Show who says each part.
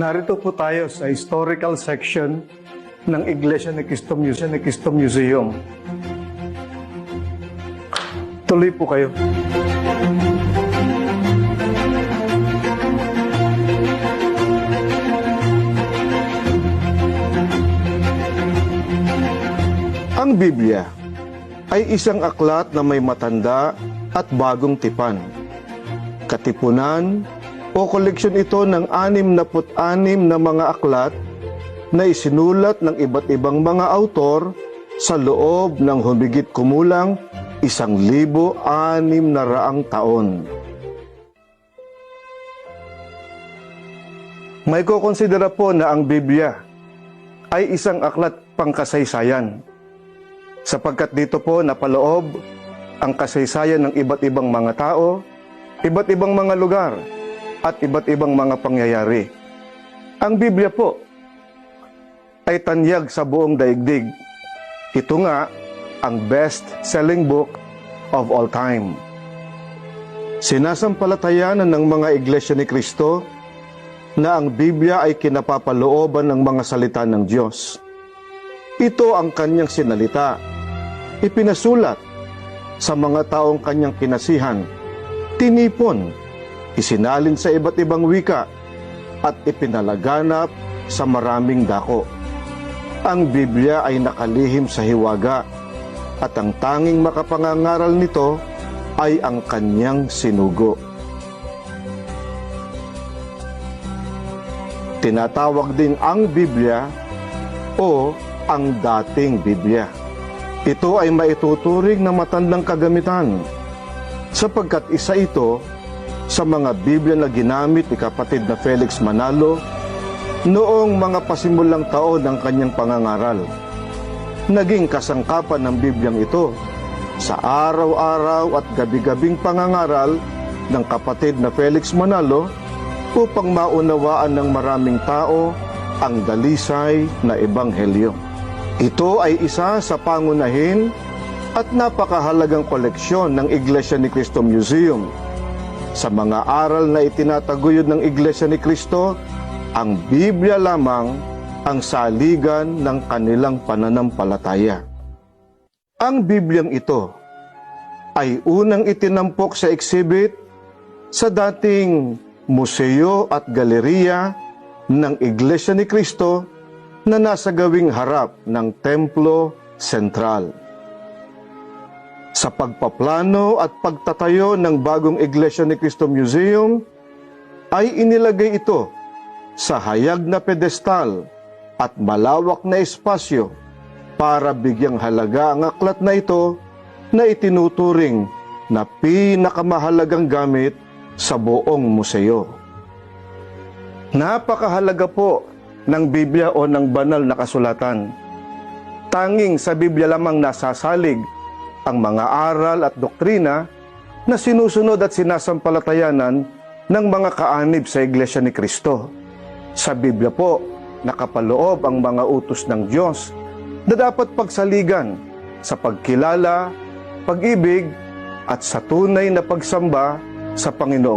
Speaker 1: Narito po tayo sa historical section ng Iglesia ni Cristo Museum, ni Cristo Museum. Tuloy po kayo.
Speaker 2: Ang Biblia ay isang aklat na may matanda at bagong tipan. Katipunan o koleksyon ito ng anim na anim na mga aklat na isinulat ng iba't ibang mga autor sa loob ng humigit kumulang isang libo anim na raang taon.
Speaker 1: May kukonsidera po na ang Biblia ay isang aklat pangkasaysayan sapagkat dito po napaloob ang kasaysayan ng iba't ibang mga tao, iba't ibang mga lugar, at iba't ibang mga pangyayari. Ang Biblia po ay tanyag sa buong daigdig. Ito nga ang best-selling book of all time.
Speaker 2: Sinasampalatayanan ng mga iglesia ni Kristo na ang Biblia ay kinapapalooban ng mga salita ng Diyos. Ito ang kanyang sinalita, ipinasulat sa mga taong kanyang kinasihan, tinipon, isinalin sa iba't ibang wika, at ipinalaganap sa maraming dako. Ang Biblia ay nakalihim sa hiwaga, at ang tanging makapangangaral nito ay ang kanyang sinugo. Tinatawag din ang Biblia o ang dating Biblia. Ito ay maituturing na matandang kagamitan sapagkat isa ito sa mga Biblia na ginamit ni kapatid na Felix Manalo noong mga pasimulang taon ng kanyang pangangaral. Naging kasangkapan ng Bibliang ito sa araw-araw at gabi-gabing pangangaral ng kapatid na Felix Manalo upang maunawaan ng maraming tao ang dalisay na ebanghelyo. Ito ay isa sa pangunahin at napakahalagang koleksyon ng Iglesia ni Cristo Museum. Sa mga aral na itinataguyod ng Iglesia ni Cristo, ang Biblia lamang ang saligan ng kanilang pananampalataya. Ang Bibliang ito ay unang itinampok sa exhibit sa dating museo at galeriya ng Iglesia ni Cristo na nasa gawing harap ng Templo Sentral. Sa pagpaplano at pagtatayo ng bagong Iglesia ni Cristo Museum, ay inilagay ito sa hayag na pedestal at malawak na espasyo para bigyang halaga ang aklat na ito na itinuturing na pinakamahalagang gamit sa buong museo. Napakahalaga po ng Biblia o ng banal na kasulatan. Tanging sa Biblia lamang nasasalig ang mga aral at doktrina na sinusunod at sinasampalatayanan ng mga kaanib sa Iglesia ni Kristo. Sa Biblia po, nakapaloob ang mga utos ng Diyos na dapat pagsaligan sa pagkilala, pag-ibig, at sa tunay na pagsamba sa Panginoong